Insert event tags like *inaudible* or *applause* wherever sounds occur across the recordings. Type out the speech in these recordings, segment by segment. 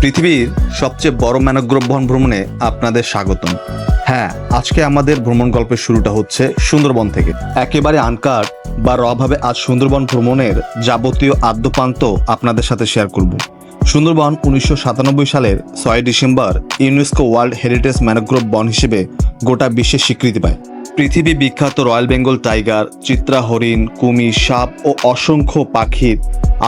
পৃথিবীর সবচেয়ে বড় ম্যানগ্রোভ বন ভ্রমণে আপনাদের স্বাগতম। হ্যাঁ আজকে আমাদের ভ্রমণ গল্পের শুরুটা হচ্ছে সুন্দরবন থেকে। একেবারে আনকাট বা রভাবে আজ সুন্দরবন ভ্রমণের যাবতীয় আদ্যপান্ত আপনাদের সাথে শেয়ার করব। সুন্দরবন উনিশশো সাতানব্বই সালের ছয় December UNESCO world heritage mangrove বন হিসেবে গোটা বিশ্বে স্বীকৃতি পায়। পৃথিবী বিখ্যাত রয়্যাল বেঙ্গল টাইগার, চিত্রা হরিণ, কুমির, সাপ ও অসংখ্য পাখির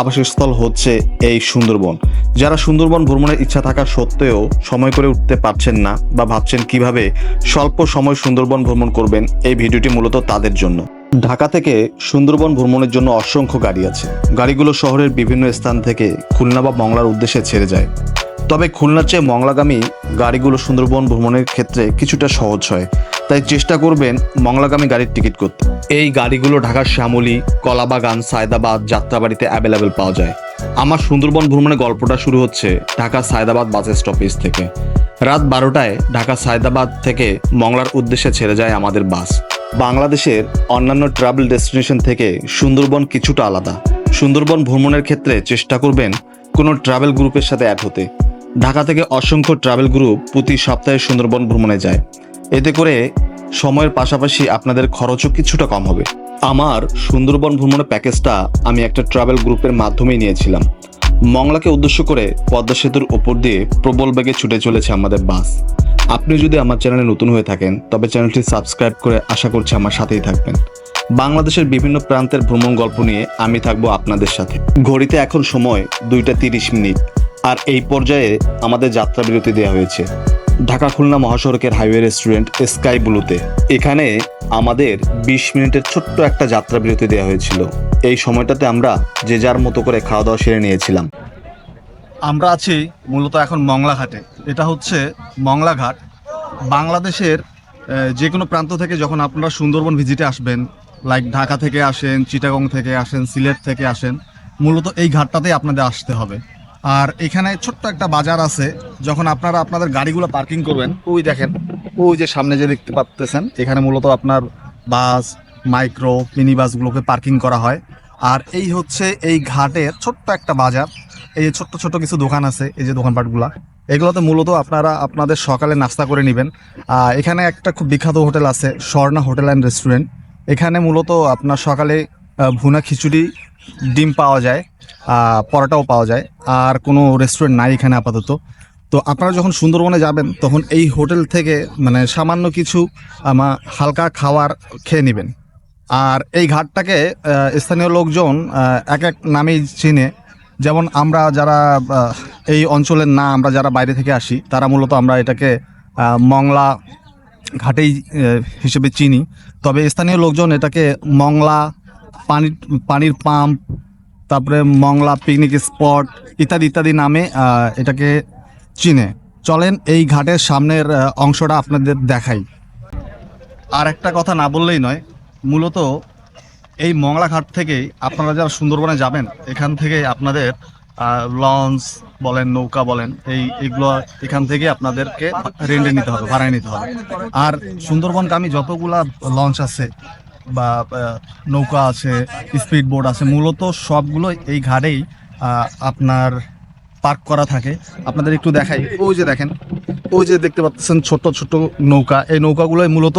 আবাসস্থল হচ্ছে এই সুন্দরবন। যারা সুন্দরবন ভ্রমণের ইচ্ছা থাকা সত্ত্বেও সময় করে উঠতে পারছেন না বা ভাবছেন কীভাবে স্বল্প সময় সুন্দরবন ভ্রমণ করবেন, এই ভিডিওটি মূলত তাদের জন্য। ঢাকা থেকে সুন্দরবন ভ্রমণের জন্য অসংখ্য গাড়ি আছে। গাড়িগুলো শহরের বিভিন্ন স্থান থেকে খুলনা বা মংলার উদ্দেশ্যে ছেড়ে যায়। তবে খুলনার চেয়ে মংলাগামী গাড়িগুলো সুন্দরবন ভ্রমণের ক্ষেত্রে কিছুটা সহজ হয়। তাই চেষ্টা করবেন মংলাগামী গাড়ির টিকিট করতে। এই গাড়িগুলো ঢাকার শ্যামলী, কলাবাগান, সায়দাবাদ যাত্রাবাড়িতে অ্যাভেলেবেল পাওয়া যায়। আমার সুন্দরবন ভ্রমণের গল্পটা শুরু হচ্ছে ঢাকা সায়দাবাদ বাস স্টপেজ থেকে। রাত বারোটায় ঢাকা সায়দাবাদ থেকে মংলার উদ্দেশ্যে ছেড়ে যায় আমাদের বাস। বাংলাদেশের অন্যান্য ট্রাভেল ডেস্টিনেশন থেকে সুন্দরবন কিছুটা আলাদা। সুন্দরবন ভ্রমণের ক্ষেত্রে চেষ্টা করবেন কোনো ট্রাভেল গ্রুপের সাথে অ্যাড হতে। ঢাকা থেকে অসংখ্য ট্রাভেল গ্রুপ প্রতি সপ্তাহে সুন্দরবন ভ্রমণে যায়। এতে করে সময়ের পাশাপাশি আপনাদের খরচও কিছুটা কম হবে। আমার সুন্দরবন ভ্রমণের প্যাকেজটা আমি একটা ট্রাভেল গ্রুপের মাধ্যমেই নিয়েছিলাম। মংলাকে উদ্দেশ্য করে পদ্মা সেতুর ওপর দিয়ে প্রবল বেগে ছুটে চলেছে আমাদের বাস। আপনি যদি আমার চ্যানেলে নতুন হয়ে থাকেন, তবে চ্যানেলটি সাবস্ক্রাইব করে আশা করছি আমার সাথেই থাকবেন। বাংলাদেশের বিভিন্ন প্রান্তের ভ্রমণ গল্প নিয়ে আমি থাকব আপনাদের সাথে। ঘড়িতে এখন সময় দুইটা তিরিশ মিনিট। আর এই পর্যায়ে আমাদের যাত্রা বিরতি দেওয়া হয়েছে। ঢাকা খুলনা মহাসড়কের হাইওয়ে রেস্টুরেন্ট স্কাই ব্লুতে। এখানে আমাদের বিশ মিনিটের ছোট্ট একটা যাত্রা বিরতি দেওয়া হয়েছিল। এই সময়টাতে আমরা যে যার মতো করে খাওয়া দাওয়া সেরে নিয়েছিলাম। আমরা আছি মূলত এখন মংলাঘাটে। এটা হচ্ছে মংলাঘাট। বাংলাদেশের যে কোনো প্রান্ত থেকে যখন আপনারা সুন্দরবন ভিজিটে আসবেন, লাইক ঢাকা থেকে আসেন, চিটাগং থেকে আসেন, সিলেট থেকে আসেন, মূলত এই ঘাটটাতেই আপনাদের আসতে হবে। আর এখানে ছোট্ট একটা বাজার আছে, যখন আপনারা আপনাদের গাড়িগুলো পার্কিং করবেন, ওই দেখেন, ওই যে সামনে যে দেখতে পাচ্তেছেন, এখানে মূলত আপনার বাস, মাইক্রো, মিনি বাসগুলোকে পার্কিং করা হয়। আর এই হচ্ছে এই ঘাটের ছোট্ট একটা বাজার, এই যে ছোট্ট ছোট্ট কিছু দোকান আছে, এই যে দোকানপাটগুলা, এগুলোতে মূলত আপনারা আপনাদের সকালে নাস্তা করে নেবেন। এখানে একটা খুব বিখ্যাত হোটেল আছে, স্বর্ণা হোটেল অ্যান্ড রেস্টুরেন্ট। এখানে মূলত আপনার সকালে ভুনা খিচুড়ি, ডিম পাওয়া যায় পরোটাও পাওয়া যায়, আর কোনো রেস্টুরেন্ট নাই এখানে আপাতত। তো আপনারা যখন সুন্দরবনে যাবেন, তখন এই হোটেল থেকে মানে সামান্য কিছু, আমা, হালকা খাবার খেয়ে নেবেন। আর এই ঘাটটাকে স্থানীয় লোকজন এক এক নামেই চিনে। যেমন আমরা যারা এই অঞ্চলের না, আমরা যারা বাইরে থেকে আসি, তারা মূলত আমরা এটাকে মংলা ঘাটেই হিসেবে চিনি। তবে স্থানীয় লোকজন এটাকে মংলা পানির পানির পাম্প, তারপরে মংলা পিকনিক স্পট ইত্যাদি ইত্যাদি নামে এটাকে চিনে। চলেন এই ঘাটের সামনের অংশটা আপনাদের দেখাই। আর একটা কথা না বললেই নয়, মূলত এই মংলা ঘাট থেকেই আপনারা যারা সুন্দরবনে যাবেন, এখান থেকে আপনাদের লঞ্চ বলেন, নৌকা বলেন, এই এগুলো এখান থেকে আপনাদেরকে রেন্টে নিতে হবে, ভাড়ায় নিতে হবে। আর সুন্দরবনগামী যতগুলা লঞ্চ আছে বা নৌকা আছে স্পিড বোট আছে, মূলত সবগুলো এই ঘাটেই আপনার পার্ক করা থাকে। আপনাদের একটু দেখাই। ওই যে দেখেন, ওই যে দেখতে পাচ্ছেন ছোট ছোট নৌকা। এই নৌকাগুলোই মূলত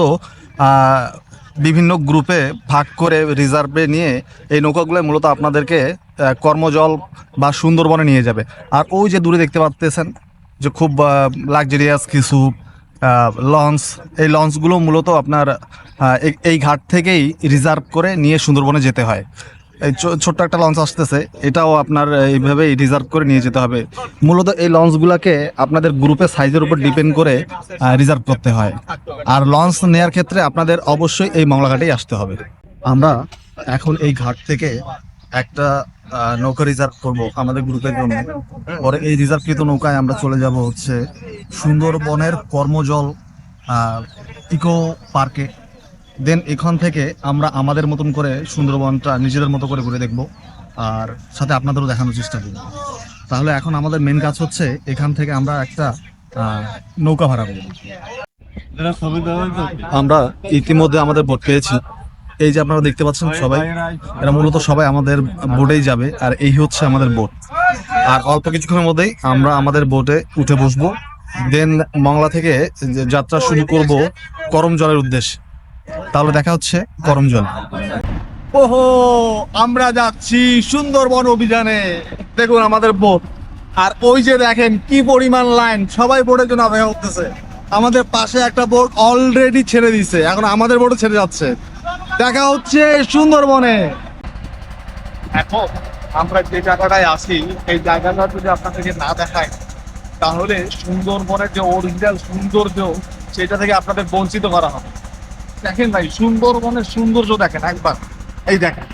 বিভিন্ন গ্রুপে ভাগ করে রিজার্ভে নিয়ে এই নৌকাগুলোই মূলত আপনাদেরকে কর্মজল বা সুন্দরবনে নিয়ে যাবে। আর ওই যে দূরে দেখতে পাচ্তেছেন যে খুব লাক্সারিয়াস কিছু লঞ্চ, এই লঞ্চগুলো মূলত আপনার এই- ঘাট থেকেই রিজার্ভ করে নিয়ে সুন্দরবনে যেতে হয়। এই ছোট্ট একটা লঞ্চ আসতেছে, এটাও আপনার, এইভাবেই রিজার্ভ করে নিয়ে যেতে হবে। মূলত এই লঞ্চগুলোকে আপনাদের গ্রুপের সাইজের উপর ডিপেন্ড করে রিজার্ভ করতে হয়। আর লঞ্চ নেয়ার ক্ষেত্রে আপনাদের অবশ্যই এই মংলাঘাটেই আসতে হবে। আমরা এখন এই ঘাট থেকে একটা নৌকা রিজার্ভ করব আমাদের গ্রুপের জন্য। পরে এই রিজার্ভকৃত নৌকায় আমরা চলে যাব হচ্ছে সুন্দরবনের কর্মজল ইকো পার্কে দেন এখান থেকে আমরা আমাদের মতন করে সুন্দরবনটা নিজেদের মতো করে ঘুরে দেখব। আর সাথে আপনাদেরও দেখানোর চেষ্টা করব তাহলে এখন আমাদের মেন কাজ হচ্ছে এখান থেকে আমরা একটা আহ, নৌকা ভাড়া করব। আমরা ইতিমধ্যে আমাদের বোট পেয়েছি। এই যে আপনারা দেখতে পাচ্ছেন সবাই এরা মূলত সবাই আমাদের বোটেই যাবে আর এই হচ্ছে আমাদের বোট। আর অল্প কিছুক্ষণের মধ্যেই আমরা আমাদের বোটে উঠে বসবো। দেন মংলা থেকে যাত্রা শুরু করব করম জলের উদ্দেশ্যে। তাহলে দেখা হচ্ছে করম জল ওহো আমরা যাচ্ছি সুন্দরবন অভিযানে। দেখুন আমাদের বোট। আর ওই যে দেখেন কি পরিমাণ লাইন সবাই বোটের জন্য অপেক্ষা করতেছে। আমাদের পাশে একটা বোট অলরেডি ছেড়ে দিছে। এখন আমাদের বোটও ছেড়ে যাচ্ছে। দেখা হচ্ছে সুন্দরবনে। এখন আমরা যে জায়গাটায় আছি, এই জায়গাটা যদি আপনাদেরকে না দেখায় তাহলে সুন্দরবনের যে অরিজিনাল সৌন্দর্য, সেটা থেকে আপনাদের বঞ্চিত করা হবে। দেখেন ভাই, সুন্দরবনের সৌন্দর্য দেখেন একবার। এই দেখেন।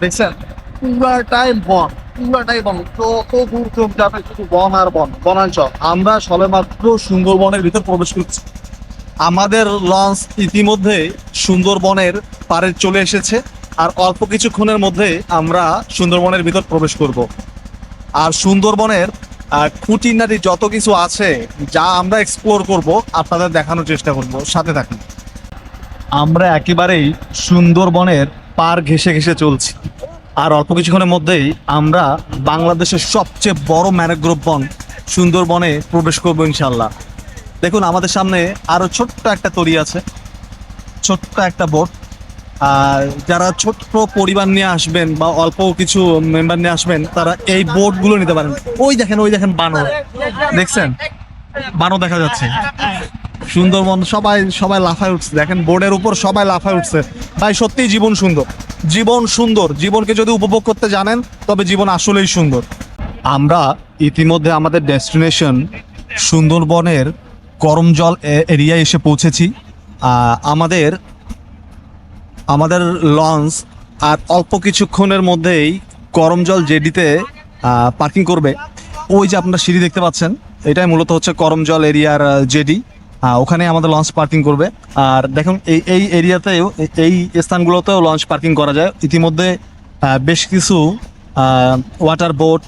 দেখছেন? পুরাটাই বন পুরাটাই বন, যত দূর যাবে শুধু বন আর বন, বনাঞ্চল। আমরা সবেমাত্র সুন্দরবনের ভিতর প্রবেশ করছি। আমাদের লঞ্চ ইতিমধ্যে সুন্দরবনের পারে চলে এসেছে আর অল্প কিছুক্ষণের মধ্যে আমরা সুন্দরবনের ভিতর প্রবেশ করব। আর সুন্দরবনের খুঁটিনাটি যত কিছু আছে যা আমরা এক্সপ্লোর করব, আপনাদের দেখানোর চেষ্টা করব। সাথে থাকুন। আমরা একেবারেই সুন্দরবনের পার ঘেসে ঘেসে চলছি। আর অল্প কিছুক্ষণের মধ্যেই আমরা বাংলাদেশের সবচেয়ে বড় ম্যানগ্রোভ বন সুন্দরবনে প্রবেশ করব ইনশাল্লাহ দেখুন, আমাদের সামনে আরও ছোট্ট একটা তরি আছে। ছোট্ট একটা বোট আর যারা ছোট্ট পরিবার নিয়ে আসবেন বা অল্প কিছু মেম্বার নিয়ে আসবেন, তারা এই বোটগুলো নিতে পারেন। ওই দেখেন ওই দেখেন বানর। দেখছেন? বানর দেখা যাচ্ছে। সুন্দরবন সবাই সবাই লাফায় উঠছে। দেখেন বোর্ডের উপর সবাই লাফায় উঠছে। ভাই, সত্যিই জীবন সুন্দর। জীবন সুন্দর। জীবনকে যদি উপভোগ করতে জানেন, তবে জীবন আসলেই সুন্দর। আমরা ইতিমধ্যে আমাদের ডেস্টিনেশন সুন্দরবনের করমজল এরিয়ায় এসে পৌঁছেছি। আমাদের আমাদের লঞ্চ আর অল্প কিছুক্ষণের মধ্যেই করমজল জেডিতে পার্কিং করবে। ওই যে আপনারা সিঁড়ি দেখতে পাচ্ছেন, এটাই মূলত হচ্ছে করমজল এরিয়ার জেডি। ওখানে আমাদের লঞ্চ পার্কিং করবে। আর দেখুন, এই এই এরিয়াতেও এই স্থানগুলোতেও লঞ্চ পার্কিং করা যায়। ইতিমধ্যে বেশ কিছু ওয়াটার বোট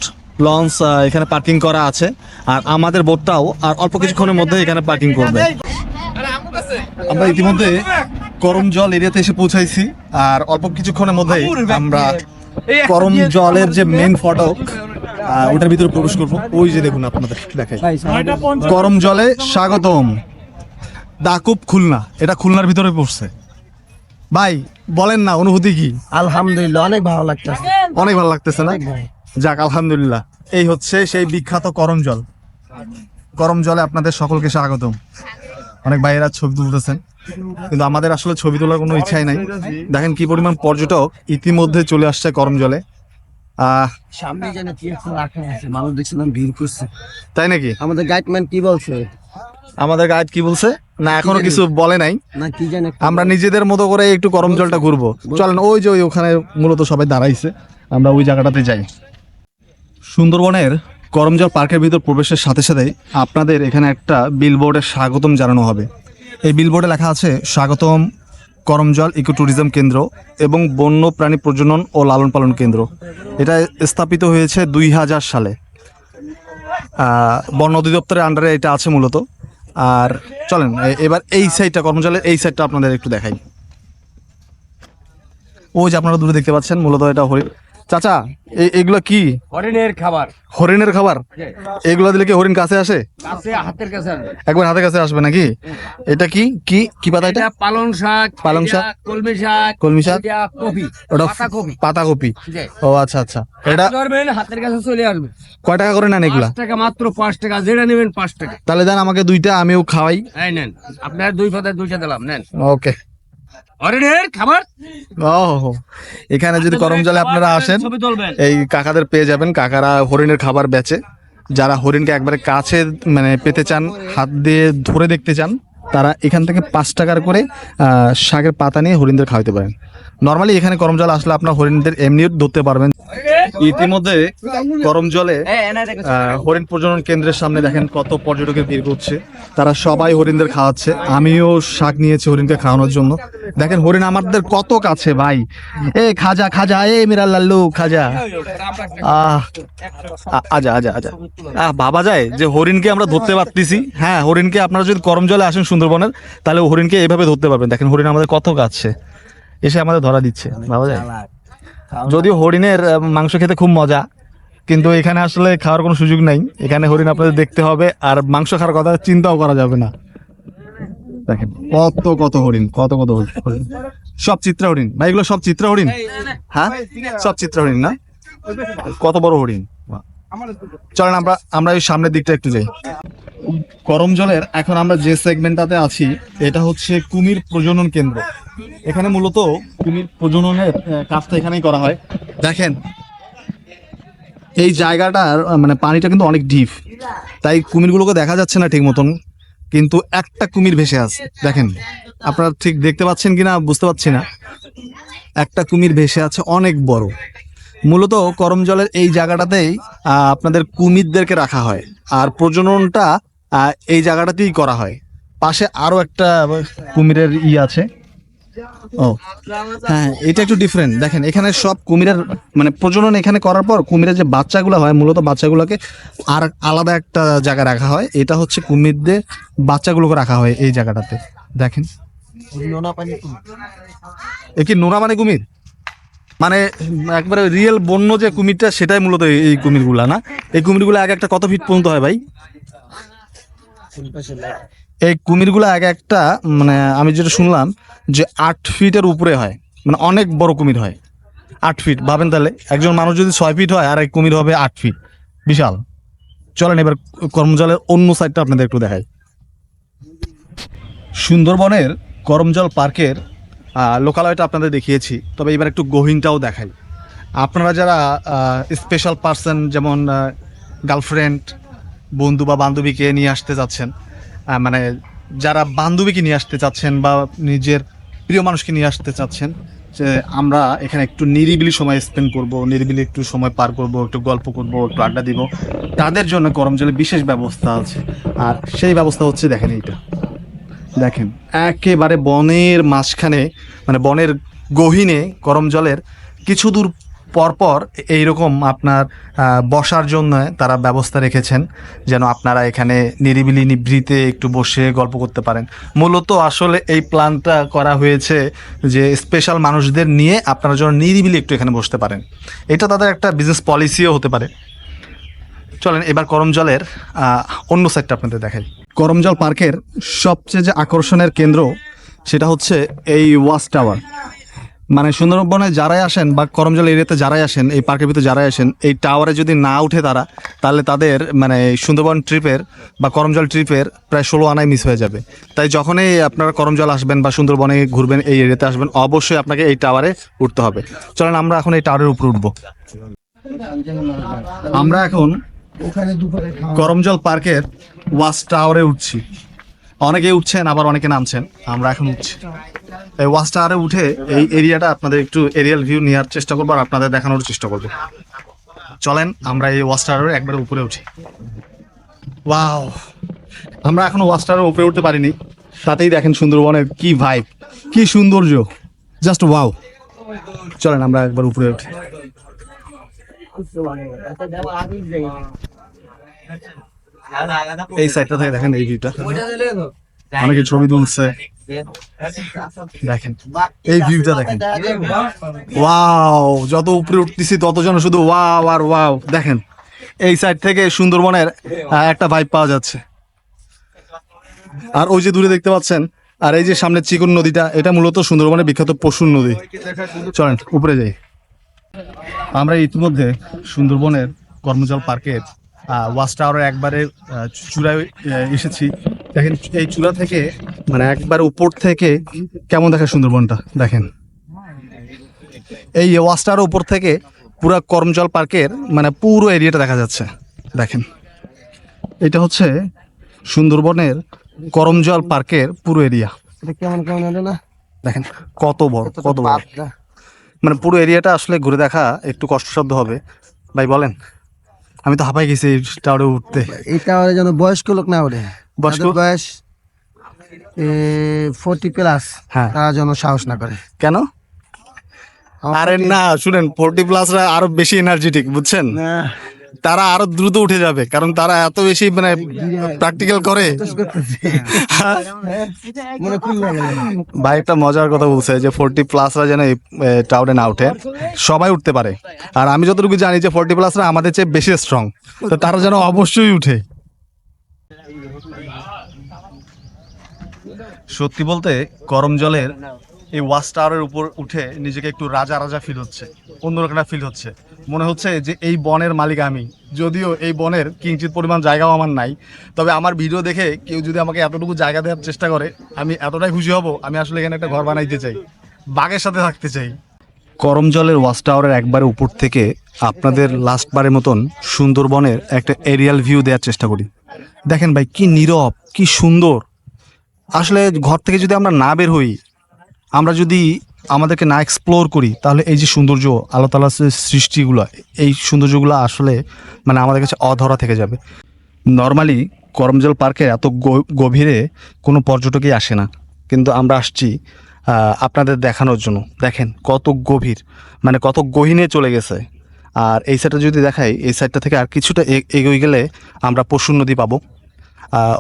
লঞ্চ এখানে পার্কিং করা আছে। আর আমাদের বোটটাও আর অল্প কিছুক্ষণের মধ্যে এখানে পার্কিং করবে। আমরা ইতিমধ্যে করম জল এরিয়াতে এসে পৌঁছাইছি আর অল্প কিছুক্ষণের মধ্যেই আমরা করম জলের যে মেন ফটক ওটার ভিতরে প্রবেশ করব। ওই যে দেখুন আপনাদের দেখাই। করম জলে স্বাগতম। দাকুব খুলনা এটা খুলনার ভিতরে পড়ছে। ভাই বলেন না অনুভূতি কি? আলহামদুলিল্লাহ অনেক ভালো লাগতেছে। অনেক ভালো লাগতেছে না? যাক আলহামদুলিল্লাহ। এই হচ্ছে সেই বিখ্যাত করম জল। করম জলে আপনাদের সকলকে স্বাগতম। অনেক ভাইয়েরা ছবি তুলতেছেন। কিন্তু আমাদের আসলে ছবি তোলার কোনো ইচ্ছাই নাই। দেখেন কি পরিমাণ পর্যটক ইতিমধ্যে চলে আসছে করম জলে। সামনে যেন কি একটা রাখা আছে মানুষ দেখছিলাম ভিড় করছে। তাই নাকি? আমাদের গাইডম্যান কি বলছে? আমাদের গাইড কি বলছে? না এখনও কিছু বলে নাই। না কি জানে? আমরা নিজেদের মতো করে একটু গরম জলটা ঘুরবো। চলেন ওই যে ওই ওখানে মূলত সবাই দাঁড়াইছে। আমরা ওই জায়গাটাতে যাই। সুন্দরবনের করমজল পার্কের ভিতর প্রবেশের সাথে সাথে আপনাদের এখানে একটা বিলবোর্ডের স্বাগতম জানানো হবে। এই বিলবোর্ডে লেখা আছে, স্বাগতম করমজল ইকো ট্যুরিজম কেন্দ্র এবং বন্য প্রাণী প্রজনন ও লালন পালন কেন্দ্র। এটা স্থাপিত হয়েছে দুই হাজার সালে। বন অধিদপ্তরের আন্ডারে এটা আছে মূলত। আর চলেন এবার এই সাইডটা কর্মচালের এই সাইডটা আপনাদের একটু দেখাই। ও যে আপনারা দূরে দেখতে পাচ্ছেন, মূলত এটা হরিণ চাচা এগুলো কি? হরিণের খাবার। হরিণের খাবার? এগুলো দিলে কি হরিণ কাছে আসে? কাছে হাতের কাছে আসবে। একবার হাতে কাছে আসবে নাকি? এটা কি? কি কি পাতা এটা? পালং শাক পালং শাক, কলমি শাক কলমি শাক, কপি ওটা পাতা কপি। পাতা কপি ও আচ্ছা আচ্ছা। এটা ধরবেন হাতের কাছে চলে আসবে। কয় টাকা করে নেন এগুলা? টাকা মাত্র পাঁচ টাকা। যেটা নেবেন পাঁচ টাকা। তাহলে দেন আমাকে দুইটা আমিও খাওয়াই। নেন। আপনার দুই পাতায় দুইটা দিলাম নেন। ওকে। হরিণের খাবার? ও এখানে যদি করম জলে আপনারা আসেন এই কাকাদের পেয়ে যাবেন কাকারা হরিণের খাবার বেচে। যারা হরিণকে একবারে কাছে মানে পেতে চান হাত দিয়ে ধরে দেখতে চান তারা এখান থেকে পাঁচ টাকার করে আহ, শাকের পাতা নিয়ে হরিণদের খাওয়াতে পারেন। নর্মালি এখানে করম জল আসলে আপনার হরিণদের এমনিও ধরতে পারবেন। ইতিমধ্যে গরম জলে হরিণ প্রজনন কেন্দ্রের সামনে দেখেন কত পর্যটকের ভিড় করছে তারা সবাই হরিণদের খাওয়াচ্ছে। আমিও শাক নিয়েছি হরিণকে খাওয়ানোর জন্য। দেখেন হরিণ আমাদের কত কাছে ভাই। এ খাজা খাজা এ মেরা লাল্লু খাজা। আহ আজা আজা আজা। আহ ভাবা যায় যে হরিণকে আমরা ধরতে পারতেছি। হ্যাঁ হরিণকে আপনারা যদি করম জলে আসেন সুন্দরবনের তাহলে হরিণকে এভাবে ধরতে পারবেন। দেখেন হরিণ আমাদের কত কাছে। এসে আমাদের ধরা দিচ্ছে। ভাবা যায়? যদিও হরিণের মাংস খেতে খুব মজা, কিন্তু এখানে আসলে খাওয়ার কোনো সুযোগ নাই। এখানে হরিণ আপনাদের দেখতে হবে, আর মাংস খাওয়ার কথা চিন্তাও করা যাবে না। দেখেন, কত কত হরিণ, কত কত হরিণ সব চিত্রা হরিণ। ভাই, এগুলো সব চিত্রা হরিণ? হ্যাঁ? সব চিত্রা হরিণ না? কত বড় হরিণ। চলেন, আমরা আমরা এই সামনের দিকটা একটু যাই। গরম জলের, এখন আমরা যে সেগমেন্টটাতে আছি, এটা হচ্ছে কুমির প্রজনন কেন্দ্র। এখানে মূলত কুমির প্রজননের কাজটা এখানেই করা হয়। দেখেন, এই জায়গাটার মানে পানিটা কিন্তু অনেক ডিপ। তাই কুমিরগুলোকে দেখা যাচ্ছে না ঠিক মতন, কিন্তু একটা কুমির ভেসে আছে। দেখেন, আপনারা ঠিক দেখতে পাচ্ছেন কিনা, বুঝতে পারছি না। একটা কুমির ভেসে আছে অনেক বড়। মূলত করম জলের এই জায়গাটাতেই আপনাদের কুমিরদেরকে রাখা হয়। আর প্রজননটা এই জায়গাটাতেই করা হয়। পাশে আরও একটা কুমিরের ই আছে। ও। হ্যাঁ এটা একটু ডিফারেন্ট দেখেন, এখানে সব কুমিরের মানে প্রজনন এখানে করার পর কুমিরের যে বাচ্চাগুলো হয়, মূলত বাচ্চাগুলোকে আর আলাদা একটা জায়গায় রাখা হয়। এটা হচ্ছে কুমিরদের বাচ্চাগুলোকে রাখা হয় এই জায়গাটাতে। দেখেন। এ কি নোনা মানে কুমির? মানে একবারে রিয়েল বন্য যে কুমিরটা, সেটাই মূলত এই- কুমিরগুলা না? এই কুমিরগুলো এক একটা কত ফিট পর্যন্ত হয় ভাই? এই কুমিরগুলো এক একটা মানে আমি যেটা শুনলাম যে আট ফিটের উপরে হয় মানে অনেক বড় কুমির হয়। আট ফিট, ভাবেন তাহলে? একজন মানুষ যদি ছয় ফিট হয়, আর এক কুমির হবে আট ফিট। বিশাল। চলেন এবার কর্মজলের অন্য সাইডটা আপনাদের একটু দেখাই। সুন্দরবনের করমজল পার্কের লোকালয়টা আপনাদের দেখিয়েছি, তবে এবার একটু গহীনটাও দেখাই। আপনারা যারা স্পেশাল পার্সন যেমন গার্লফ্রেন্ড বন্ধু বা বান্ধবীকে নিয়ে আসতে যাচ্ছেন মানে যারা বান্ধবীকে নিয়ে আসতে চাচ্ছেন বা নিজের প্রিয় মানুষকে নিয়ে আসতে চাচ্ছেন, যে আমরা এখানে একটু নিরিবিলি সময় স্পেন্ড করব, নিরিবিলি একটু সময় পার করব, একটু গল্প করব, একটু আড্ডা দিব। তাদের জন্য করমজলে বিশেষ ব্যবস্থা আছে। আর সেই ব্যবস্থা হচ্ছে দেখেন এইটা। দেখেন, একেবারে বনের মাঝখানে মানে বনের গহীনে গরম জলের কিছু দূর পরপর এইরকম আপনার বসার জন্য তারা ব্যবস্থা রেখেছেন যেন আপনারা এখানে নিরিবিলি নিভৃতে একটু বসে গল্প করতে পারেন। মূলত আসলে এই প্ল্যানটা করা হয়েছে যে স্পেশাল মানুষদের নিয়ে আপনারা যেন নিরিবিলি একটু এখানে বসতে পারেন। এটা তাদের একটা বিজনেস পলিসিও হতে পারে। চলেন এবার করমজলের আহ, অন্য সাইডটা আপনাদের দেখাই। করমজল পার্কের সবচেয়ে যে আকর্ষণের কেন্দ্র সেটা হচ্ছে এই ওয়াচ টাওয়ার মানে সুন্দরবনে যারাই আসেন বা করমজল এরিয়াতে যারাই আসেন এই পার্কের ভিতরে যারাই আসেন এই টাওয়ারে যদি না উঠে তারা তাহলে তাদের মানে সুন্দরবন ট্রিপের বা করমজল ট্রিপের প্রায় ষোলো আনায় মিস হয়ে যাবে। তাই যখনই আপনারা করমজল আসবেন বা সুন্দরবনে ঘুরবেন এই এরিয়াতে আসবেন অবশ্যই আপনাকে এই টাওয়ারে উঠতে হবে। চলেন আমরা এখন এই টাওয়ারের উপর উঠবো। আমরা এখন করমজল পার্কের ওয়াচ টাওয়ারে উঠছি। অনেকে উঠছেন, আবার অনেকে নামছেন। আমরা এখন উঠছি। এই ওয়াচ টাওয়ারে উঠে এই এরিয়াটা আপনাদের একটু এরিয়াল ভিউ নেওয়ার চেষ্টা করব আর আপনাদের দেখানোর চেষ্টা করব। চলেন, আমরা এই ওয়াচ টাওয়ারের একবারে উপরে উঠি। ওয়াও! আমরা এখনও ওয়াচ উপরে উঠতে পারিনি। সাথেই দেখেন সুন্দরবনের কি ভাইব কি সৌন্দর্য। জাস্ট ওয়াও চলেন, আমরা একবার উপরে উঠি। এই সাইডটা থেকে দেখেন এই ভিউটা অনেকে ছবি তুলছে। দেখেন, এই ভিউটা দেখেন। ওয়াও যত উপরে উঠতেছি তত যেন শুধু ওয়াও আর ওয়াও দেখেন, এই সাইড থেকে সুন্দরবনের একটা ভাইব পাওয়া যাচ্ছে। আর ওই যে দূরে দেখতে পাচ্ছেন, আর এই যে সামনে চিকুন নদীটা, এটা মূলত সুন্দরবনের বিখ্যাত পশুর নদী। চলেন, উপরে যাই। আমরা ইতিমধ্যে সুন্দরবনের কর্মজল পার্কের ওয়াচ টাওয়ারের একবারে চূড়ায় এসেছি। দেখেন এই চূড়া থেকে মানে একবার উপর থেকে কেমন দেখে সুন্দরবনটা? দেখেন। এই ওয়াচ টাওয়ারের উপর থেকে পুরো করমজল পার্কের মানে পুরো এরিয়াটা দেখা যাচ্ছে। দেখেন। এটা হচ্ছে সুন্দরবনের করমজল পার্কের পুরো এরিয়া। কেমন কেমন না। দেখেন কত বড় কত বড়। মানে পুরো এরিয়াটা আসলে ঘুরে দেখা একটু কষ্টসাধ্য হবে। ভাই বলেন। আমি তো হাঁপাই গেছি টাওয়ারে উঠতে। এই টাওয়ারে যেন বয়স্ক লোক না ওঠে বয়স্ক? বয়স ফোর্টি প্লাস হ্যাঁ। তারা যেন সাহস না করে। কেন? আরে না শুনেন ফোর্টি প্লাসরা আরও বেশি এনার্জেটিক বুঝছেন? না। তারা আরও দ্রুত উঠে যাবে কারণ তারা এত বেশি মানে প্র্যাকটিক্যাল করে। ভাই একটা মজার কথা বলছে যে ফোরটি প্লাসরা যেন টাউনে না উঠে সবাই উঠতে পারে। আর আমি যতটুকু জানি যে ফোরটি প্লাসরা আমাদের চেয়ে বেশি স্ট্রং তো তারা যেন অবশ্যই উঠে। সত্যি বলতে গরম জলের এই ওয়াচ টাওয়ারের উপর উঠে নিজেকে একটু রাজা রাজা ফিল হচ্ছে। অন্যরকম ফিল হচ্ছে। মনে হচ্ছে যে এই বনের মালিক আমি। যদিও এই বনের কিঞ্চিত পরিমাণ জায়গাও আমার নাই। তবে আমার ভিডিও দেখে কেউ যদি আমাকে এতটুকু জায়গা দেওয়ার চেষ্টা করে, আমি এতটাই খুশি হব, আমি আসলে এখানে একটা ঘর বানাইতে চাই, বাঘের সাথে থাকতে চাই। করম জলের ওয়াচ টাওয়ারের একবারে উপর থেকে আপনাদের লাস্টবারের মতন সুন্দরবনের একটা এরিয়াল ভিউ দেওয়ার চেষ্টা করি। দেখেন ভাই, কি নীরব, কি সুন্দর। আসলে ঘর থেকে যদি আমরা না বের হই, আমরা যদি আমাদেরকে না এক্সপ্লোর করি, তাহলে এই যে সৌন্দর্য, আল্লাহ তালার সৃষ্টিগুলো, এই সৌন্দর্যগুলো আসলে মানে আমাদের কাছে অধরা থেকে যাবে। নর্মালি করমজল পার্কে এত গভীরে কোনো পর্যটকই আসে না। কিন্তু আমরা আসছি আপনাদের দেখানোর জন্য। দেখেন, কত গভীর মানে কত গহীনে চলে গেছে। আর এই সাইডটা যদি দেখাই, এই সাইডটা থেকে আর কিছুটা এগিয়ে গেলে আমরা পশুর নদী পাবো।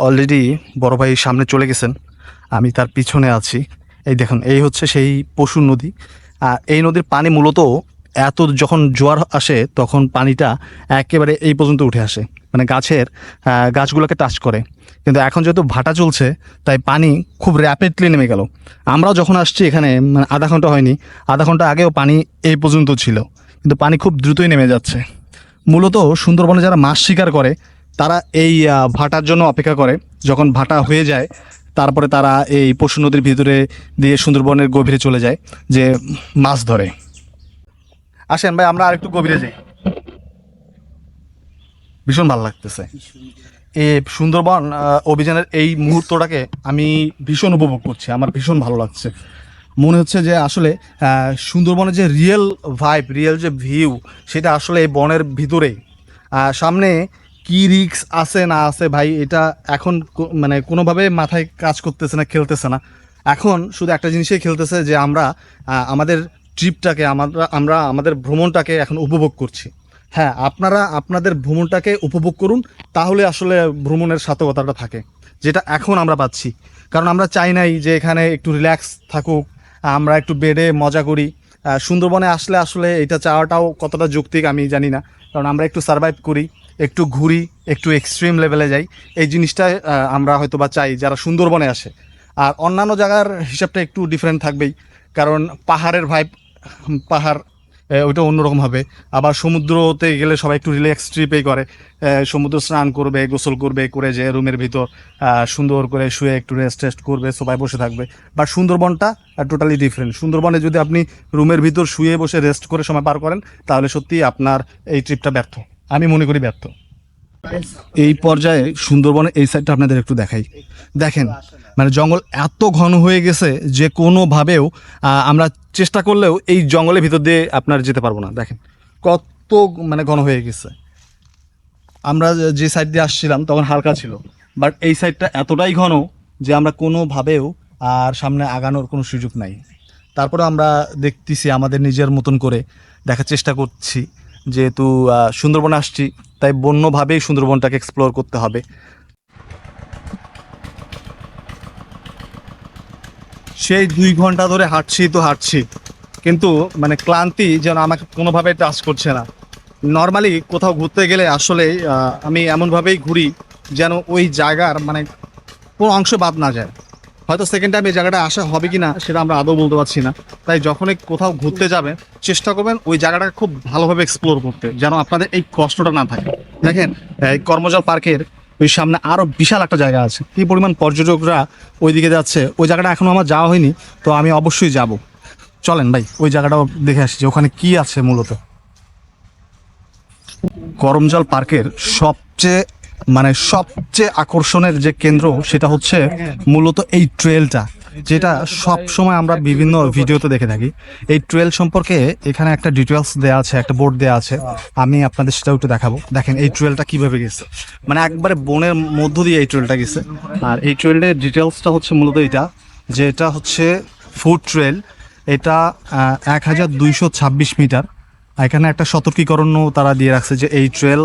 অলরেডি বড় ভাই সামনে চলে গেছেন। আমি তার পিছনে আছি। এই দেখুন, এই হচ্ছে সেই পশুর নদী। আর এই নদীর পানি মূলত এত যখন জোয়ার আসে, তখন পানিটা একেবারে এই পর্যন্ত উঠে আসে। মানে গাছের গাছগুলোকে টাচ করে। কিন্তু এখন যেহেতু ভাটা চলছে, তাই পানি খুব র্যাপিডলি নেমে গেল। আমরাও যখন আসছি এখানে মানে আধা ঘণ্টা হয়নি, আধা ঘণ্টা আগেও পানি এই পর্যন্ত ছিল। কিন্তু পানি খুব দ্রুতই নেমে যাচ্ছে। মূলত সুন্দরবনে যারা মাছ শিকার করে, তারা এই ভাটার জন্য অপেক্ষা করে। যখন ভাটা হয়ে যায় তারপরে তারা এই পশু নদীর ভিতরে দিয়ে সুন্দরবনের গভীরে চলে যায়, যে মাছ ধরে। আসেন ভাই, আমরা আরেকটু গভীরে যাই। ভীষণ ভালো লাগতেছে। এই সুন্দরবন অভিযানের এই মুহূর্তটাকে আমি ভীষণ উপভোগ করছি, আমার ভীষণ ভালো লাগছে। মনে হচ্ছে যে আসলে সুন্দরবনের যে রিয়েল ভাইব রিয়েল যে ভিউ সেটা আসলে এই বনের ভিতরেই। সামনে কি রিক্স আছে না আছে ভাই, এটা এখন মানে কোনোভাবে মাথায় কাজ করতেছে না, খেলতেছে না। এখন শুধু একটা জিনিসই খেলতেছে যে আমরা আমাদের ট্রিপটাকে আমরা আমরা আমাদের ভ্রমণটাকে এখন উপভোগ করছি। হ্যাঁ আপনারা আপনাদের ভ্রমণটাকে উপভোগ করুন, তাহলে আসলে ভ্রমণের সার্থকতাটা থাকে, যেটা এখন আমরা পাচ্ছি। কারণ আমরা চাই নাই যে এখানে একটু রিল্যাক্স থাকুক, আমরা একটু বেডে মজা করি। সুন্দরবনে আসলে আসলে এটা চাওয়াটাও কতটা যৌক্তিক আমি জানি না, কারণ আমরা একটু সার্ভাইভ করি। একটু ঘুরি, একটু এক্সট্রিম লেভেলে যাই। এই জিনিসটা আমরা হয়তো বা চাই যারা সুন্দরবনে আসে। আর অন্যান্য জায়গার হিসাবটা একটু ডিফারেন্ট থাকবেই, কারণ পাহাড়ের ভাইব পাহাড় ওইটা অন্যরকম হবে। আবার সমুদ্রতে গেলে সবাই একটু রিল্যাক্স ট্রিপেই করে। সমুদ্র স্নান করবে, গোসল করবে, করে যে রুমের ভিতর সুন্দর করে শুয়ে একটু রেস্ট টেস্ট করবে, সবাই বসে থাকবে। বাট সুন্দরবনটা টোটালি ডিফারেন্ট সুন্দরবনে যদি আপনি রুমের ভিতর শুয়ে বসে রেস্ট করে সময় পার করেন, তাহলে সত্যি আপনার এই ট্রিপটা ব্যর্থ। আমি মনে করি ব্যর্থ। এই পর্যায়ে সুন্দরবনের এই সাইডটা আপনাদের একটু দেখাই। দেখেন মানে জঙ্গল এত ঘন হয়ে গেছে যে কোনোভাবেও আমরা চেষ্টা করলেও এই জঙ্গলের ভিতর দিয়ে আপনার যেতে পারব না। দেখেন, কত মানে ঘন হয়ে গেছে। আমরা যে- সাইড দিয়ে আসছিলাম তখন হালকা ছিল বাট এই সাইডটা এতটাই ঘন যে আমরা কোনোভাবেও আর সামনে আগানোর কোনো সুযোগ নাই। তারপরে আমরা দেখতেছি আমাদের নিজের মতন করে দেখার চেষ্টা করছি। যেহেতু সুন্দরবনে আসছি, তাই বন্যভাবেই সুন্দরবনটাকে এক্সপ্লোর করতে হবে। সেই দুই ঘণ্টা ধরে হাঁটছি তো হাঁটছি, কিন্তু মানে ক্লান্তি যেন আমাকে কোনোভাবে টাচ করছে না। নর্মালি কোথাও ঘুরতে গেলে আসলে আমি এমনভাবেই ঘুরি যেন ওই জায়গার মানে কোনো অংশ বাদ না যায়। হয়তো সেকেন্ড টাইম এই জায়গাটা আসা হবে কি না সেটা আমরা আদৌ বলতে পারছি না। তাই যখনই কোথাও ঘুরতে যাবেন, চেষ্টা করবেন ওই জায়গাটাকে খুব ভালোভাবে এক্সপ্লোর করতে, যেন আপনাদের এই কষ্টটা না থাকে। দেখেন, এই কর্মজল পার্কের ওই সামনে আরও বিশাল একটা জায়গা আছে। কি পরিমাণ পর্যটকরা ওই দিকে যাচ্ছে। ওই জায়গাটা এখনও আমার যাওয়া হয়নি, তো আমি অবশ্যই যাব। চলেন ভাই, ওই জায়গাটাও দেখে আসি যে ওখানে কি আছে মূলত। করমজল পার্কের সবচেয়ে মানে সবচেয়ে আকর্ষণের যে কেন্দ্র সেটা হচ্ছে মূলত এই ট্রেলটা, যেটা সব সময় আমরা বিভিন্ন ভিডিওতে দেখে থাকি। এই ট্রেল সম্পর্কে এখানে একটা ডিটেলস দেওয়া আছে, একটা বোর্ড দেওয়া আছে। আমি আপনাদের সেটাও একটু দেখাবো। দেখেন এই ট্রেলটা কীভাবে গেছে। মানে একবারে বনের মধ্য দিয়ে এই ট্রেলটা গেছে। আর এই ট্রেলের ডিটেলসটা হচ্ছে মূলত এটা, যে এটা হচ্ছে ফুড ট্রেল এটা এক হাজার দুইশো ছাব্বিশ মিটার। এখানে একটা সতর্কীকরণও তারা দিয়ে রাখছে যে এই ট্রেল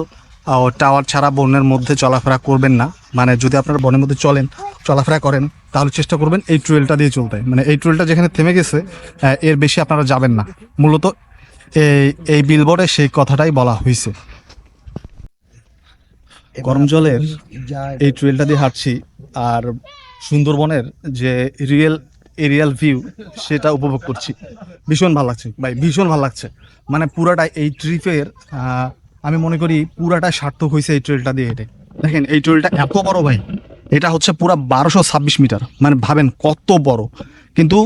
টাওয়ার ছাড়া বনের মধ্যে চলাফেরা করবেন না। মানে যদি আপনারা বনের মধ্যে চলেন চলাফেরা করেন তাহলে চেষ্টা করবেন এই ট্রেলটা দিয়ে চলতে। মানে এই ট্রেলটা যেখানে থেমে গেছে এর বেশি আপনারা যাবেন না। মূলত এই এই বিলবোর্ডে সেই কথাটাই বলা হয়েছে গরম জলের এই ট্রেলটা দিয়ে হাঁটছি আর সুন্দরবনের যে রিয়েল এরিয়াল ভিউ সেটা উপভোগ করছি। ভীষণ ভালো লাগছে ভাই ভীষণ ভালো লাগছে। মানে পুরাটা এই ট্রিপের আমি মনে করি পুরাটা সার্থক হয়েছে এই ট্রেলটা দিয়ে হেঁটে। দেখেন এই ট্রেলটা এত বড় ভাই এটা হচ্ছে পুরা বারোশো ছাব্বিশ মিটার মানে ভাবেন কত বড়। কিন্তু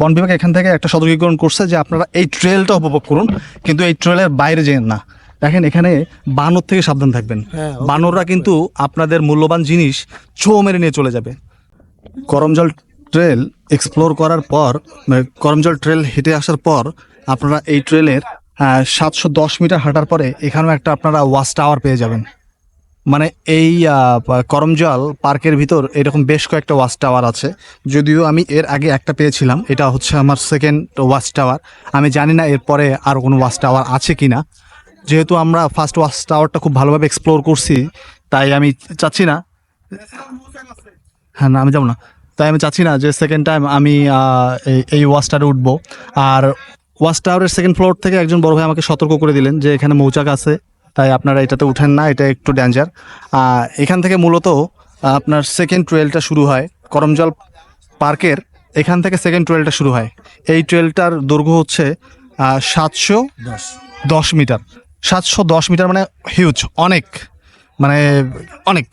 বন বিভাগ এখান থেকে একটা সতর্কীকরণ করছে যে আপনারা এই ট্রেলটা উপভোগ করুন কিন্তু এই ট্রেলের বাইরে যেন না। দেখেন এখানে বানর থেকে সাবধান থাকবেন। হ্যাঁ, বানররা কিন্তু আপনাদের মূল্যবান জিনিস ছো মেরে নিয়ে চলে যাবে। করমজল ট্রেল এক্সপ্লোর করার পর মানে করমজল ট্রেল হেঁটে আসার পর আপনারা এই ট্রেলের সাতশো দশ মিটার হাঁটার পরে এখানেও একটা আপনারা ওয়াচ টাওয়ার পেয়ে যাবেন। মানে এই করমজল পার্কের ভিতর এরকম বেশ কয়েকটা ওয়াচ টাওয়ার আছে। যদিও আমি এর আগে একটা পেয়েছিলাম, এটা হচ্ছে আমার সেকেন্ড ওয়াচ টাওয়ার। আমি জানি না এরপরে আর কোনো ওয়াচ টাওয়ার আছে কি না যেহেতু আমরা ফার্স্ট ওয়াচ টাওয়ারটা খুব ভালোভাবে এক্সপ্লোর করছি, তাই আমি চাচ্ছি না। হ্যাঁ না, আমি যাব না। তাই আমি চাচ্ছি না যে সেকেন্ড টাইম আমি এই- এই ওয়াচ টাওয়ারে উঠবো। আর ওয়াচ টাওয়ারের সেকেন্ড ফ্লোর থেকে একজন বড় ভাই আমাকে সতর্ক করে দিলেন যে এখানে মৌচাক আছে তাই আপনারা এটাতে উঠেন না এটা একটু ডেঞ্জার এখান থেকে মূলত আপনার সেকেন্ড ট্রেলটা শুরু হয় করমজল পার্কের এখান থেকে সেকেন্ড ট্রেলটা শুরু হয়। এই ট্রেলটার দৈর্ঘ্য হচ্ছে সাতশো দশ। মিটার। সাতশো দশ মিটার মানে হিউজ অনেক মানে অনেক।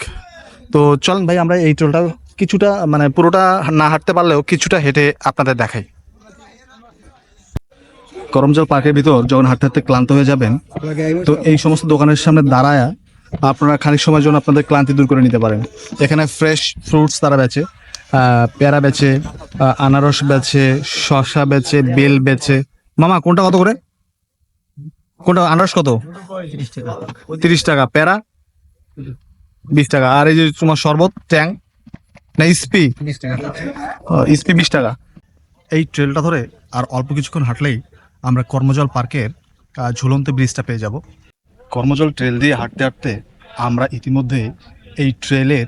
তো চলেন ভাই আমরা এই ট্রেলটা কিছুটা মানে পুরোটা না হাঁটতে পারলেও কিছুটা হেঁটে আপনাদের দেখাই। করমজল পার্কের ভিতর যখন হাঁটতে হাঁটতে ক্লান্ত হয়ে যাবেন তো এই সমস্ত দোকানের সামনে দাঁড়ায় আপনারা খানিক সময়ের জন্য আপনাদের ক্লান্তি দূর করে নিতে পারেন। এখানে ফ্রেশ ফ্রুটস তারা বেচে পেয়ারা বেচে আনারস বেচে শসা বেচে বেল বেচে। মামা কোনটা কত করে? কোনটা আনারস কত? তিরিশ টাকা। পেয়ারা? বিশ টাকা। আর এই যে তোমার শরবত ট্যাং? না ইস্পি? ইস্পি বিশ টাকা। এই ট্রেলটা ধরে আর অল্প কিছুক্ষণ হাঁটলেই আমরা কর্মজল পার্কের ঝুলন্ত ব্রিজটা পেয়ে যাব। কর্মজল ট্রেল দিয়ে হাঁটতে হাঁটতে আমরা ইতিমধ্যে এই ট্রেলের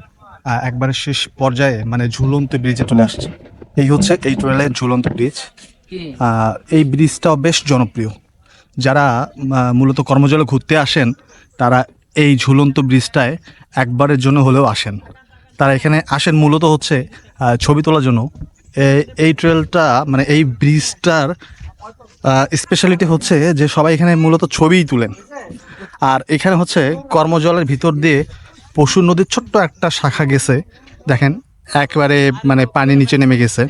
একবারে শেষ পর্যায়ে মানে ঝুলন্ত ব্রিজে চলে আসছি। এই হচ্ছে এই ট্রেলের ঝুলন্ত ব্রিজ। এই ব্রিজটাও বেশ জনপ্রিয়। যারা মূলত কর্মজলে ঘুরতে আসেন তারা এই ঝুলন্ত ব্রিজটায় একবারের জন্য হলেও আসেন। তারা এখানে আসেন মূলত হচ্ছে ছবি তোলার জন্য। এই ট্রেলটা মানে এই ব্রিজটার স্পেশালিটি হচ্ছে যে সবাই এখানে মূলত ছবিই তুলেন। আর এখানে হচ্ছে কর্মজলের ভিতর দিয়ে পশু নদীর ছোট্ট একটা শাখা গেছে। দেখেন, একেবারে মানে পানি নিচে নেমে গেছে।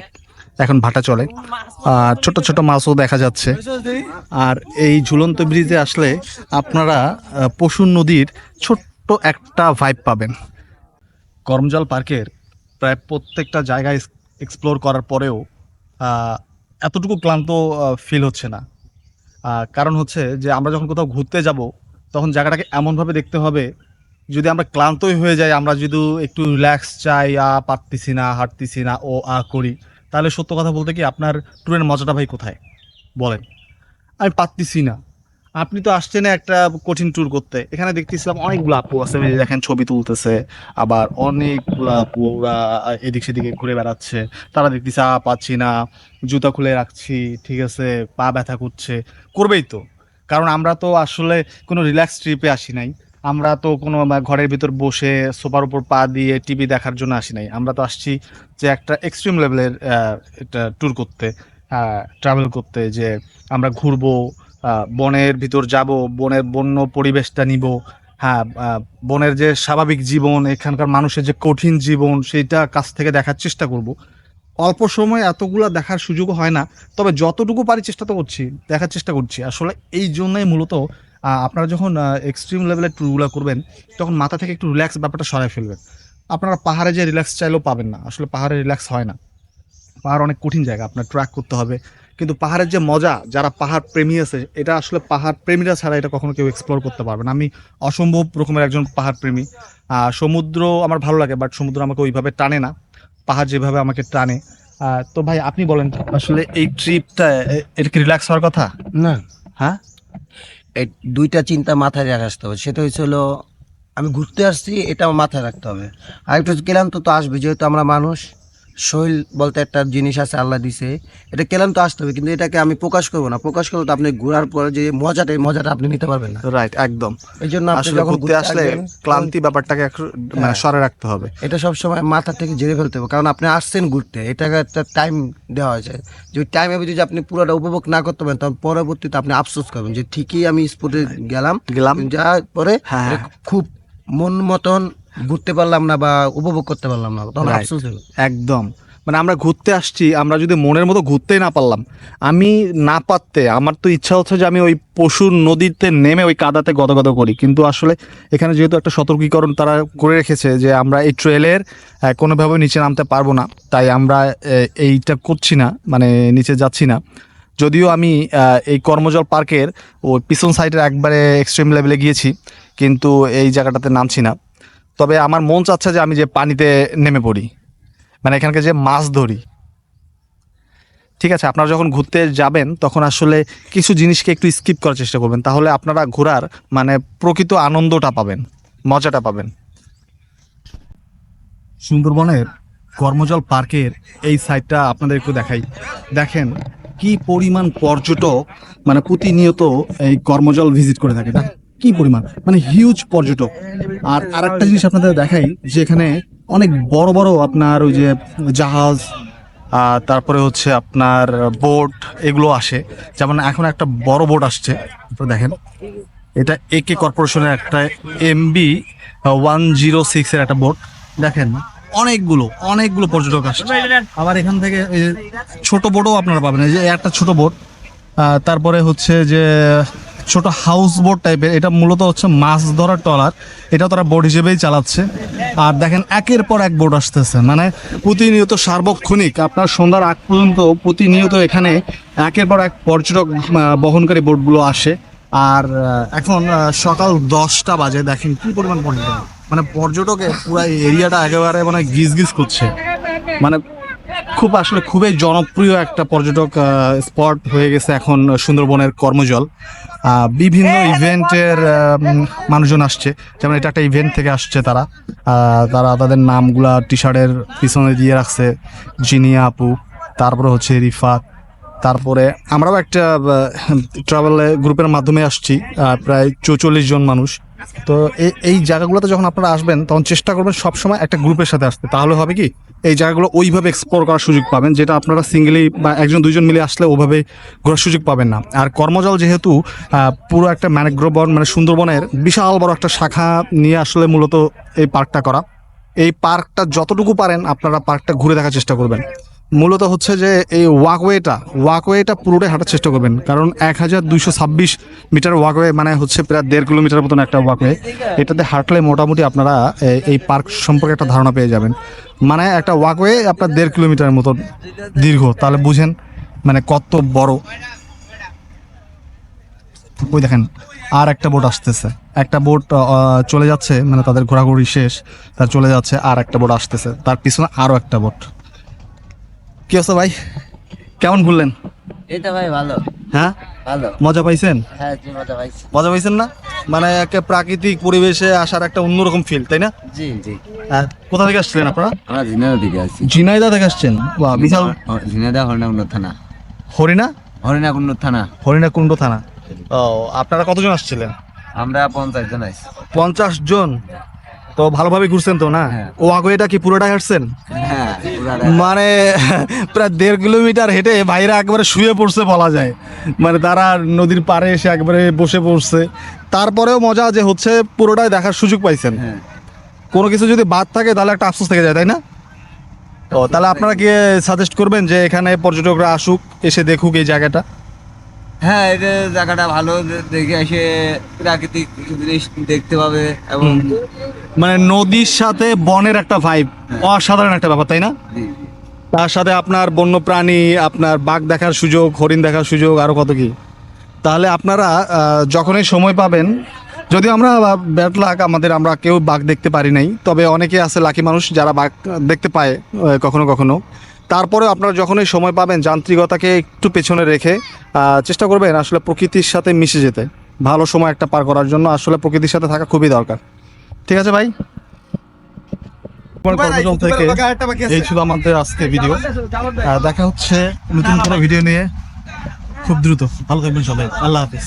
এখন ভাটা চলে। আর ছোট ছোট মাছও দেখা যাচ্ছে। আর এই ঝুলন্ত ব্রিজে আসলে আপনারা পশু নদীর ছোট্ট একটা ভাইব পাবেন। কর্মজল পার্কের প্রায় প্রত্যেকটা জায়গায় এক্সপ্লোর করার পরেও এতটুকু ক্লান্ত ফিল হচ্ছে না। কারণ হচ্ছে যে আমরা যখন কোথাও ঘুরতে যাব, তখন জায়গাটাকে এমনভাবে দেখতে হবে, যদি আমরা ক্লান্তই হয়ে যাই, আমরা যদি একটু রিল্যাক্স চাই, আ, পারতেছি না, হাঁটতেছি না, ও, আ, করি, তাহলে সত্য কথা বলতে কি আপনার ট্যুরের মজাটা ভাই কোথায়? বলেন। আমি পারতেছি না। আপনি তো আসছেন একটা কঠিন ট্যুর করতে। এখানে দেখতেছিলাম অনেকগুলো আপু আছে দেখেন ছবি তুলতেছে, আবার অনেকগুলো আপু ওরা এদিক সেদিকে ঘুরে বেড়াচ্ছে। তারা দেখতেছে, আ, পাচ্ছি না, জুতা খুলে রাখছি, ঠিক আছে, পা ব্যথা করছে। করবেই তো, কারণ আমরা তো আসলে কোনো রিল্যাক্স ট্রিপে আসি নাই। আমরা তো কোনো ঘরের ভিতর বসে সোফার উপর পা দিয়ে টিভি দেখার জন্য আসি নাই। আমরা তো আসছি যে একটা এক্সট্রিম লেভেলের একটা ট্যুর করতে ট্রাভেল করতে, যে আমরা ঘুরবো বনের ভিতর যাব, বনের বন্য পরিবেশটা নিব। হ্যাঁ বনের যে স্বাভাবিক জীবন, এখানকার মানুষের যে কঠিন জীবন, সেইটা কাছ থেকে দেখার চেষ্টা করব। অল্প সময় এতগুলা দেখার সুযোগ হয় না, তবে যতটুকু পারি চেষ্টা তো করছি, দেখার চেষ্টা করছি। আসলে এই জন্যই মূলত আপনারা যখন এক্সট্রিম লেভেলের ট্যুরগুলো করবেন, তখন মাথা থেকে একটু রিল্যাক্স ব্যাপারটা সরাই ফেলবেন। আপনারা পাহাড়ে যে রিল্যাক্স চাইলেও পাবেন না, আসলে পাহাড়ে রিল্যাক্স হয় না। পাহাড় অনেক কঠিন জায়গা, আপনার ট্র্যাক করতে হবে। কিন্তু পাহাড়ের যে মজা যারা পাহাড় প্রেমী আছে এটা আসলে পাহাড় প্রেমীরা ছাড়া এটা কখনো কেউ এক্সপ্লোর করতে পারবে না। আমি অসম্ভব রকমের একজন পাহাড় প্রেমী। সমুদ্র আমার ভালো লাগে বাট সমুদ্র আমাকে ওইভাবে টানে না। পাহাড় যেভাবে আমাকে টানে। তো ভাই আপনি বলেন আসলে এই ট্রিপটা এটা কি রিল্যাক্স হওয়ার কথা? না। হ্যাঁ? এই দুইটা চিন্তা মাথায় রেখে আসতে হবে। সেটা হচ্ছে হলো আমি ঘুরতে আসছি এটা মাথায় রাখতে হবে। আর একটু ক্লান্ত তো আসবে যেহেতু আমরা মানুষ। শৈল বলতে একটা জিনিস আছে আল্লাহ দিছে। এটা কেলাম তো আসতে হবে কিন্তু এটাকে আমি প্রকাশ করব না। প্রকাশ করব তো আপনি ঘোরার পরে যে মজাটা এই মজাটা আপনি নিতে পারবেন না। রাইট একদম। এই জন্য আপনি আসলে যখন ঘুরতে আসলে ক্লান্তি ব্যাপারটাকে মানে সরে রাখতে হবে। এটা সব সময় মাথা থেকে জেনে ফেলতে হবে কারণ আপনি আসছেন ঘুরতে এটাকে একটা টাইম দেওয়া হয়েছে। যে টাইমে যদি আপনি পুরোটা উপভোগ না করতে পারেন তখন পরবর্তীতে আপনি আফসোস করবেন যে ঠিকই আমি স্পটে গেলাম গেলাম। যাওয়ার পরে হ্যাঁ। খুব মন মতন ঘুরতে পারলাম না বা উপভোগ করতে পারলাম না তখন Right. আফসোস হবে একদম। মানে আমরা ঘুরতে আসছি আমরা যদি মনের মতো ঘুরতেই না পারলাম আমি না পারতে আমার তো ইচ্ছা হচ্ছে যে আমি ওই পশুর নদীতে নেমে ওই কাদাতে গদগদ করি। কিন্তু আসলে এখানে যেহেতু একটা সতর্কীকরণ তারা করে রেখেছে যে আমরা এই ট্রেলের কোনোভাবে নিচে নামতে পারব না। তাই আমরা আহ, এইটা করছি না মানে নিচে যাচ্ছি না। যদিও আমি আহ, এই কর্মজল পার্কের ওই পিছন সাইডের একবারে এক্সট্রিম লেভেলে গিয়েছি কিন্তু এই জায়গাটাতে নামছি না। তবে আমার মন চাচ্ছে যে আমি যে পানিতে নেমে পড়ি। মানে এখানকে যে মাছ ধরি। ঠিক আছে, আপনারা যখন ঘুরতে যাবেন, তখন আসলে কিছু জিনিসকে একটু স্কিপ করার চেষ্টা করবেন। তাহলে আপনারা ঘোরার মানে প্রকৃত আনন্দটা পাবেন, মজাটা পাবেন। সুন্দরবনের কর্মজল পার্কের এই সাইডটা আপনাদের একটু দেখাই। দেখেন কি পরিমাণ পর্যটক মানে প্রতিনিয়ত এই কর্মজল ভিজিট করে থাকে। কি পরিমাণ? মানে হিউজ পর্যটক। আর আরেকটা জিনিস আপনাদের দেখাই, যে এখানে অনেক বড় বড় আপনার ওই যে জাহাজ তারপরে হচ্ছে আপনার বোট, এগুলো আসে। যেমন এখন একটা বড় বোট আসছে দেখেন। এটা এ কে কর্পোরেশনের একটা এমবি ওয়ান জিরো সিক্সের একটা বোট। দেখেন, অনেকগুলো অনেকগুলো পর্যটক আসছে। আবার এখান থেকে ছোট বোটও আপনারা পাবেন। যে একটা ছোট বোট তারপরে হচ্ছে যে ছোট হাউস বোট টাইপের এটা মূলত হচ্ছে মাছ ধরার ট্রলার। এটা তারা বোট হিসেবেই চালাচ্ছে। আর দেখেন, একের পর এক বোট আসতেছে। মানে প্রতিনিয়ত সার্বক্ষণিক, আপনার সন্ধ্যার আগ পর্যন্ত প্রতিনিয়ত এখানে একের পর এক পর্যটক বহনকারী বোটগুলো আসে। আর এখন সকাল দশটা বাজে। দেখেন কি পরিমাণ পর্যটক। মানে পর্যটকে পুরো এরিয়াটা একেবারে মানে গিজ গিজ করছে। মানে খুব আসলে খুবই জনপ্রিয় একটা পর্যটক স্পট হয়ে গেছে এখন সুন্দরবনের কর্মজল। বিভিন্ন ইভেন্টের মানুষজন আসছে। যেমন এটা একটা ইভেন্ট থেকে আসছে তারা। তারা তাদের নামগুলা টি শার্টের পিছনে দিয়ে রাখছে জিনিয়া আপু তারপরে হচ্ছে রিফাত তারপরে আমরাও একটা ট্রাভেল গ্রুপের মাধ্যমে আসছি প্রায় চৌচল্লিশ জন মানুষ। তো এই এই জায়গাগুলোতে যখন আপনারা আসবেন, তখন চেষ্টা করবেন সবসময় একটা গ্রুপের সাথে আসতে। তাহলে হবে কি, এই জায়গাগুলো ওইভাবে এক্সপ্লোর করার সুযোগ পাবেন, যেটা আপনারা সিঙ্গেলি বা একজন দুজন মিলে আসলে ওভাবে ঘোরার সুযোগ পাবেন না। আর কর্মজল যেহেতু পুরো একটা ম্যানগ্রোভ বন মানে সুন্দরবনের বিশাল বড় একটা শাখা নিয়ে আসলে মূলত এই পার্কটা করা। এই পার্কটা যতটুকু পারেন, আপনারা পার্কটা ঘুরে দেখার চেষ্টা করবেন। মূলত হচ্ছে যে এই ওয়াকওয়েটা ওয়াকওয়েটা পুরোটাই হাঁটার চেষ্টা করবেন। কারণ এক হাজার দুইশো ছাব্বিশ মিটার ওয়াকওয়ে মানে হচ্ছে প্রায় দেড় কিলোমিটার মতন একটা ওয়াকওয়ে এটাতে হাঁটলে মোটামুটি আপনারা এই পার্ক সম্পর্কে একটা ধারণা পেয়ে যাবেন। মানে একটা ওয়াকওয়ে আপনার দেড় কিলোমিটার মতন দীর্ঘ, তাহলে বুঝেন মানে কত বড়। ওই দেখেন, আর একটা বোট আসতেছে। একটা বোট চলে যাচ্ছে মানে তাদের ঘোরাঘুরি শেষ, তার চলে যাচ্ছে, আর একটা বোট আসতেছে। তার পিছনে আরও একটা বোট কি অবস্থা ভাই? কেমন ঘুরলেন? তো ভাই ভালো। হ্যাঁ? ভালো। মজা পাইছেন? হ্যাঁ মজা পাইছি। মজা পাইছেন না? মানে একটা প্রাকৃতিক পরিবেশে আসার একটা অন্যরকম ফিল তাই না? জি জি। হ্যাঁ, কোথা থেকে আসছিলেন আপনারা? আমরা ঝিনাইদহ থেকে আসছি। ঝিনাইদা থেকে আসছেন? বা বিশাল। ঝিনাইদহ হরিণাকুণ্ড থানা। হরিণা? হরিণাকুণ্ড থানা। হরিণাকুণ্ড থানা। ও আপনারা কতজন আসছিলেন? আমরা পঞ্চাশ জন আছি পঞ্চাশ জন? তো ভালোভাবে ঘুরছেন তো না? হ্যাঁ। ও আগোয়েটা কি পুরোটাই হাঁটছেন? হ্যাঁ মানে *laughs* প্রায় দেড় কিলোমিটার হেঁটে ভাইরা একবারে শুয়ে পড়ছে বলা যায়। মানে তারা নদীর পাড়ে এসে একবারে বসে পড়ছে। তারপরেও মজা যে হচ্ছে পুরোটাই দেখার সুযোগ পাইছেন। হ্যাঁ। কোনো কিছু যদি বাদ থাকে তাহলে একটা আফসোস থেকে যায় তাই না? ও তাহলে আপনারা কি সাজেস্ট করবেন যে এখানে পর্যটকরা আসুক এসে দেখুক এই জায়গাটা? হ্যাঁ এটা জায়গাটা ভালো। দেখে এসে প্রাকৃতিক জিনিস দেখতে পাবে এবং মানে নদীর সাথে বনের একটা ভাইব অসাধারণ একটা ব্যাপার তাই না? তার সাথে আপনার বন্য প্রাণী আপনার বাঘ দেখার সুযোগ হরিণ দেখার সুযোগ আরও কত কি। তাহলে আপনারা যখনই সময় পাবেন যদিও আমরা ব্যাট লাক আমাদের আমরা কেউ বাঘ দেখতে পারি নাই তবে অনেকে আছে লাকি মানুষ যারা বাঘ দেখতে পায় কখনো কখনো। তারপরে আপনারা যখনই সময় পাবেন যান্ত্রিকতাকে একটু পেছনে রেখে চেষ্টা করবেন আসলে প্রকৃতির সাথে মিশে যেতে। ভালো সময় একটা পার করার জন্য আসলে প্রকৃতির সাথে থাকা খুবই দরকার। ঠিক আছে ভাই? থেকে এই ছিল আমাদের আজকে ভিডিও দেখা হচ্ছে নতুন কোনো ভিডিও নিয়ে। খুব দ্রুত। ভালো থাকবেন সবাই। আল্লাহ হাফিজ।